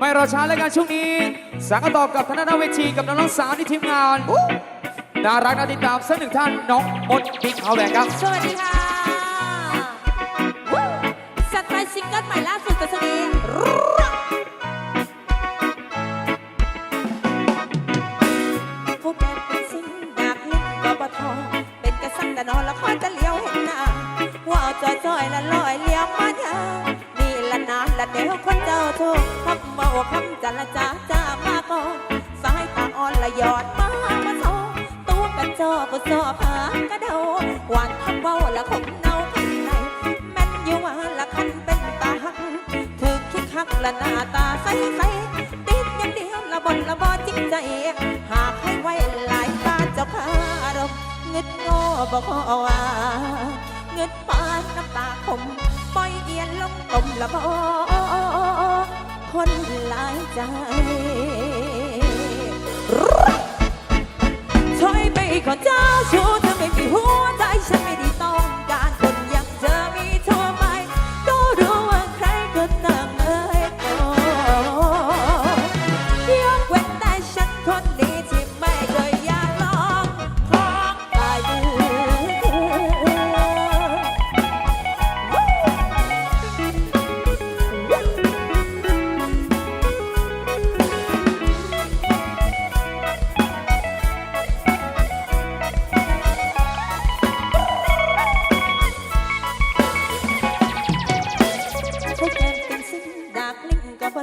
ไม่รอช้าแล้วกันช่วงนี้ สังกันต่อกับคณะหน้าเวทีกับน้องๆสาวในทีมงานน่ารักน่าติดตามสักหนึ่งท่านน้องมดบิ๊กเอาแหวนครับ สวัสดีค่ะวู้สัตว์ไฟซิงเกิลใหม่ล่าสุดกับสนีพวกแกเป็นสิ่งอยากเล่นกบทเป็นกระสังกระนอนแล้วคอยจะเลี้ยวเห็นหน้าว่าเอาจอยๆและลอยเลี้ยวมายานี่ละนานละเดียวคนเจ้าโชคคำเมาคำจันละจ้าจ้ามาก่อนสายตาอ่อนละหยอดมามาโซตัวกันจอก็จอผากระเดาหวานคำเบาละคงเนาข้างในแม่นอยู่ว่าละคันเป็นตาหักถึกคิกคักละหน้าตาใสใสติดย่างเดียวละบนละบอจริงใจ หากให้ไว้หลายตาเจ้าคารมเงึดโง่บอกว่าเงึดปานน้ำตาคมปล่อยเอียนลงตมละบอ คนหลายใจ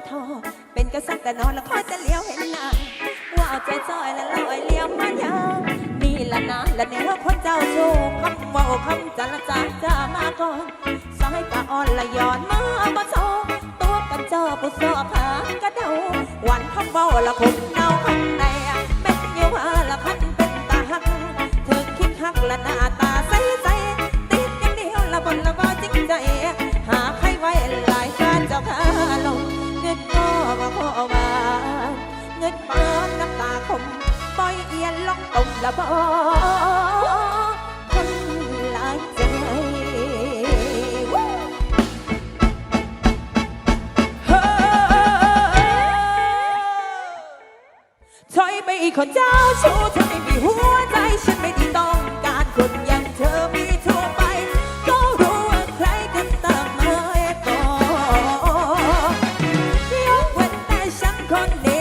ทอ เป็นกระสังแต่นอนแล้วคอยจะเลี้ยวเห็นหน้าว่าเอาใจจอยและลอยเลี้ยวมายาวนี่ละนะละเนื้อคนเจ้าชู้คำว่าคำจันละจ้าจ้ามาก่อนสายตาอ่อนละย้อนมาบ่โซตัวกันเจ้าผู้สอบหากระเดาวันคำเว่าละคงเนาข้างในเป็นอยู่ว่าละคันเป็นตาหักถึงคิดหักละหน้าตา มาขอมาเงินปานน้ำตาคมปล่อยเอียนลงตมละบอคนหลายใจวู้เฮ้อถอยไปอีกคนเจ้าชู้เธอไม่มีหัวใจ ฉันไม่ได้ต้องการคนอย่า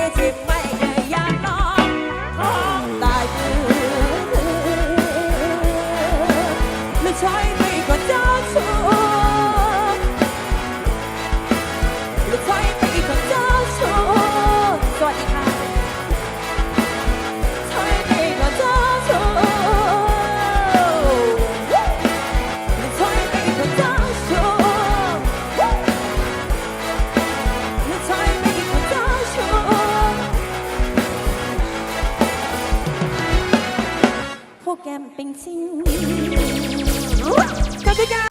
คนนี้ที่ไม่เคยอยากลองของตายดื้อหรือใช่ มเป็นจริงกติกา